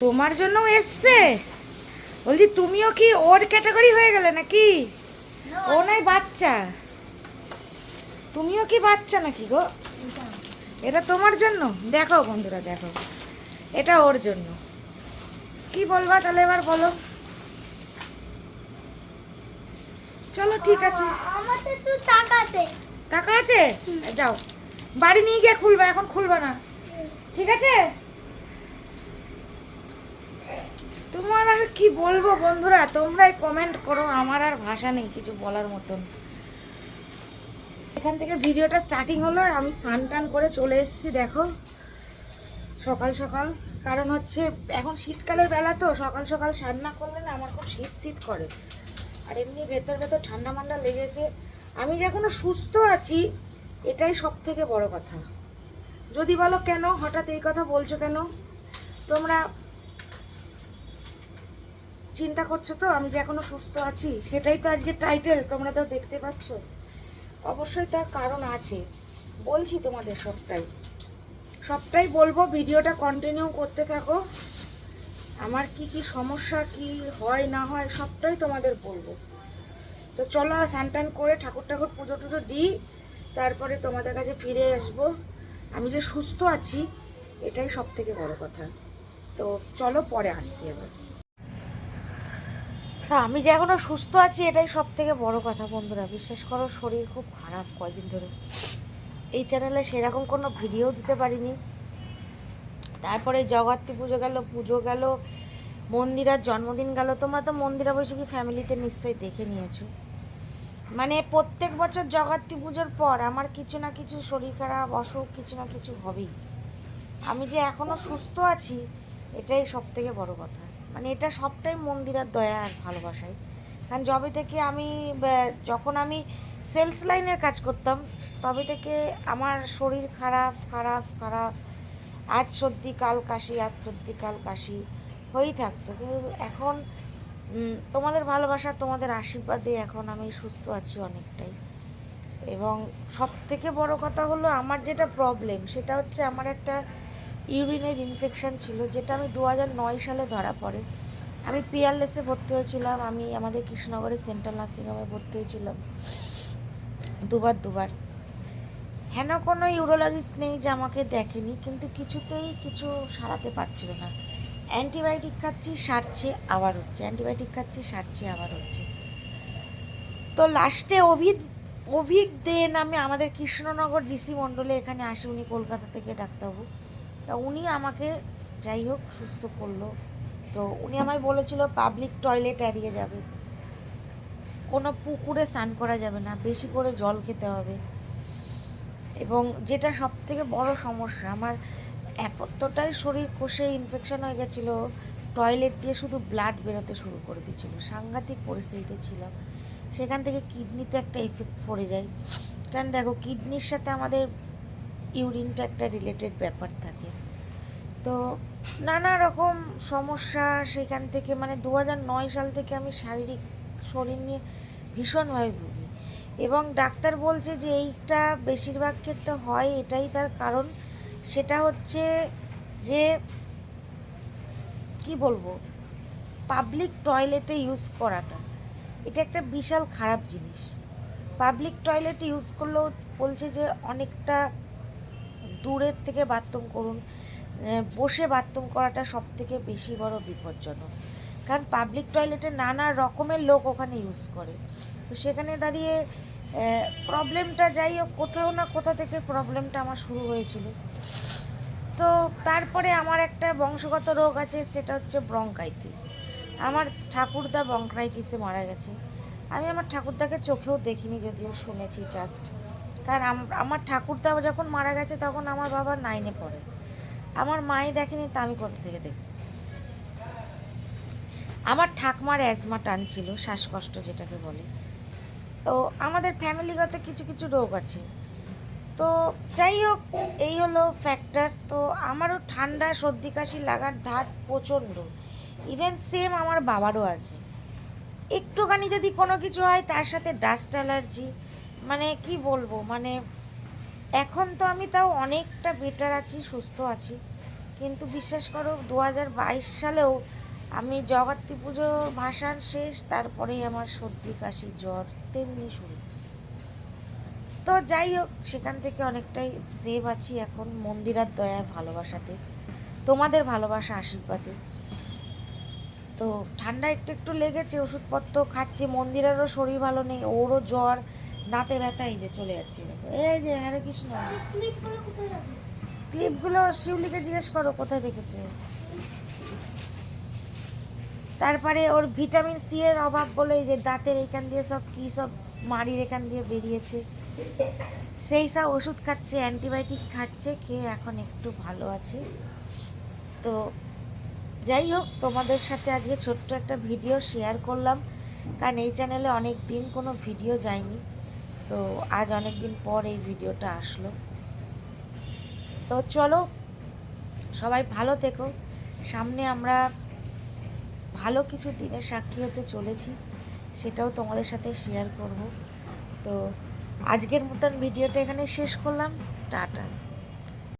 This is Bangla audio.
তোমার জন্য এসছে? বলছি তুমিও কি ওর ক্যাটাগরি হয়ে গেলে নাকি? ও নাই বাচ্চা। তুমিও কি বাচ্চা নাকি গো? এটা তোমার জন্য? দেখো বন্ধুরা দেখো। এটা ওর জন্য। কি বলবা তাহলে এবার বলো? চলো ঠিক আছে। টাকা আছে? যাও। বাড়ি নিয়ে গিয়ে খুলবা এখন খুলবা না। ঠিক আছে? তোমার আর কি বলব বন্ধুরা? তোমরাই কমেন্ট করো, আমার আর ভাষা নেই কিছু বলার মতন। এখান থেকে ভিডিওটা স্টার্টিং হলো, আমি স্নান টান করে চলে এসেছি, দেখো। সকাল সকাল, কারণ হচ্ছে এখন শীতকালের বেলা তো, সকাল সকাল স্নান না করলে না আমার খুব শীত শীত করে। আর এমনি ভেতর ভেতর ঠান্ডা মান্ডা লেগেছে। আমি যে এখনও সুস্থ আছি, এটাই সব থেকে বড় কথা। যদি বলো কেন, হঠাৎ এই কথা বলছো কেন? তোমরা চিন্তা করছ তো? আমি যে এখনও সুস্থ আছি, সেটাই তো আজকে টাইটেল তোমরা তো দেখতে পাচ্ছ। অবশ্যই তার কারণ আছে। বলছি তোমাদের সবটাই। সবটাই বলব, ভিডিওটা কন্টিনিউ করতে থাকো। আমার কি কি সমস্যা, কি হয়, না হয়, সবটাই তোমাদের বলব। তো চলো, স্নান করে ঠাকুর ঠাকুর পুজো টুজো দিই, তারপরে তোমাদের কাছে ফিরে আসব। আমি যে সুস্থ আছি, এটাই সব থেকে বড় কথা। তো চলো, পরে আসছি এবার। আমি যে এখনও সুস্থ আছি, এটাই সব থেকে বড় কথা বন্ধুরা। বিশ্বাস করো, শরীর খুব খারাপ কয়দিন ধরে। এই চ্যানেলে সেরকম কোনো ভিডিও দিতে পারিনি। তারপরে জগত্রী পুজো গেল পুজো গেল, মন্দিরার জন্মদিন গেল। তোমরা তো মন্দিরা বৈশাখী ফ্যামিলিতে নিশ্চয়ই দেখে নিয়েছো। মানে প্রত্যেক বছর জগত্রী পুজোর পর আমার কিছু না কিছু শরীর খারাপ, অসুখ, কিছু না কিছু হবেই। আমি যে এখনও সুস্থ আছি, এটাই সব থেকে বড় কথা। মানে এটা সবটাই মন্দিরের দয়া আর ভালোবাসায় কারণ যবে থেকে আমি যখন আমি সেলস লাইনের কাজ করতাম, তবে থেকে আমার শরীর খারাপ খারাপ খারাপ। আজ সর্দি কাল কাশি, আজ সর্দি কাল কাশি হয়েই থাকতো। কিন্তু এখন তোমাদের ভালোবাসা, তোমাদের আশীর্বাদে এখন আমি সুস্থ আছি অনেকটাই। এবং সব থেকে বড় কথা হলো, আমার যেটা প্রবলেম সেটা হচ্ছে আমার একটা ইউরিনের ইনফেকশন ছিল, যেটা আমি দু সালে ধরা পড়ে। আমি পিয়ারলেসে ভর্তি হয়েছিলাম, আমি আমাদের কৃষ্ণনগরের সেন্ট্রাল নার্সিংহোমে ভর্তি হয়েছিলাম। দুবার দুবার। হেন কোনো ইউরোলজিস্ট নেই যে আমাকে দেখেনি, কিন্তু কিছুতেই কিছু সারাতে পারছিল না। অ্যান্টিবায়োটিক খাচ্ছি, সারছে, আবার হচ্ছে। অ্যান্টিবায়োটিক খাচ্ছি, সারছে, আবার হচ্ছে। তো লাস্টে অভিদ অভিক দে নামে আমাদের কৃষ্ণনগর জিসি মণ্ডলে এখানে আসে, উনি কলকাতা থেকে ডাক্তারবাবু। তা উনি আমাকে যাই হোক সুস্থ করল। তো উনি আমায় বলেছিল, পাবলিক টয়লেট এড়িয়ে যাবে। কোনো পুকুরে স্নান করা যাবে না, বেশি করে জল খেতে হবে। এবং যেটা সব থেকে বড় সমস্যা, আমার এতটাই শরীর কষে ইনফেকশন হয়ে গেছিল, টয়লেট দিয়ে শুধু ব্লাড বেরোতে শুরু করে দিয়েছিল। সাংঘাতিক পরিস্থিতিতে ছিলাম। সেখান থেকে কিডনিতে একটা এফেক্ট পড়ে যায়। কারণ দেখো কিডনির সাথে আমাদের ইউরিনটা একটা রিলেটেড ব্যাপার থাকে। তো নানা রকম সমস্যা সেখান থেকে মানে দু নয় সাল থেকে আমি শারীরিক শরীর নিয়ে ভীষণভাবে ভুগি। এবং ডাক্তার বলছে যে এইটা বেশিরভাগ ক্ষেত্রে হয়, এটাই তার কারণ। সেটা হচ্ছে যে, কি বলব পাবলিক টয়লেটে ইউজ করাটা, এটা একটা বিশাল খারাপ জিনিস। পাবলিক টয়লেটে ইউজ করলেও বলছে যে অনেকটা দূরের থেকে বাথরুম করুন বসে বাথরুম করাটা সব থেকে বেশি বড় বিপজ্জনক। কারণ পাবলিক টয়লেটে নানা রকমের লোক ওখানে ইউজ করে। তো সেখানে দাঁড়িয়ে প্রবলেমটা যাই হোক, কোথাও না কোথা থেকে প্রবলেমটা আমার শুরু হয়েছিল। তো তারপরে আমার একটা বংশগত রোগ আছে, সেটা হচ্ছে ব্রঙ্কাইটিস আমার ঠাকুরদা ব্রঙ্কাইটিসে মারা গেছে। আমি আমার ঠাকুরদাকে চোখেও দেখিনি, যদিও শুনেছি জাস্ট কারণ আমার ঠাকুরদা যখন মারা গেছে তখন আমার বাবা নাইনে পড়ে। আমার মাই দেখেনি তা আমি কোথা থেকে দেখব? আমার ঠাকমার অ্যাজমা টানছিল শ্বাসকষ্ট যেটাকে বলে। তো আমাদের ফ্যামিলিগত কিছু কিছু রোগ আছে। তো যাই হোক, এই হলো ফ্যাক্টর তো আমারও ঠান্ডা, সর্দি, কাশি লাগার ধাত প্রচণ্ড। ইভেন সেম আমার বাবারও আছে। একটুখানি যদি কোনো কিছু হয়, তার সাথে ডাস্ট অ্যালার্জি মানে কি বলব মানে এখন তো আমি তাও অনেকটা বেটার আছি, সুস্থ আছি। কিন্তু বিশ্বাস করো দু হাজার বাইশ সালেও আমি জগত্রী পুজো ভাসান শেষ, তারপরেই আমার সর্দি, কাশি, জ্বর তেমনি শুরু। তো যাই হোক, সেখান থেকে অনেকটাই সেভ আছি এখন মন্দিরার দয়া ভালোবাসাতে, তোমাদের ভালোবাসা আশীর্বাদে। তো ঠান্ডা একটু একটু লেগেছে, ওষুধপত্র খাচ্ছে, মন্দিরেরও শরীর ভালো নেই, ওরও জ্বর দাঁতে ব্যথা, এই যে চলে যাচ্ছে এই যে হরে কৃষ্ণ। ক্লিপগুলো শিউলিকে জিজ্ঞেস করো, কোথায় রেখেছে তারপরে ওর ভিটামিন সি এর অভাব বলে যে দাঁতের এখান দিয়ে সব কি সব মাড়ির এখান দিয়ে বেরিয়েছে। সেই সব ওষুধ খাচ্ছে, অ্যান্টিবায়োটিক খাচ্ছে, খেয়ে এখন একটু ভালো আছে। তো যাই হোক, তোমাদের সাথে আজকে ছোট্ট একটা ভিডিও শেয়ার করলাম। কারণ এই চ্যানেলে অনেক দিন কোনো ভিডিও যায়নি। তো আজ অনেক দিন পর এই ভিডিওটা আসলো। তো চলো, সবাই ভালো থেকো। সামনে আমরা ভালো কিছু দিনের সাক্ষী হতে চলেছি, সেটাও তোমাদের সাথে শেয়ার করব। তো আজকের মতন ভিডিওটা এখানে শেষ করলাম। টাটা।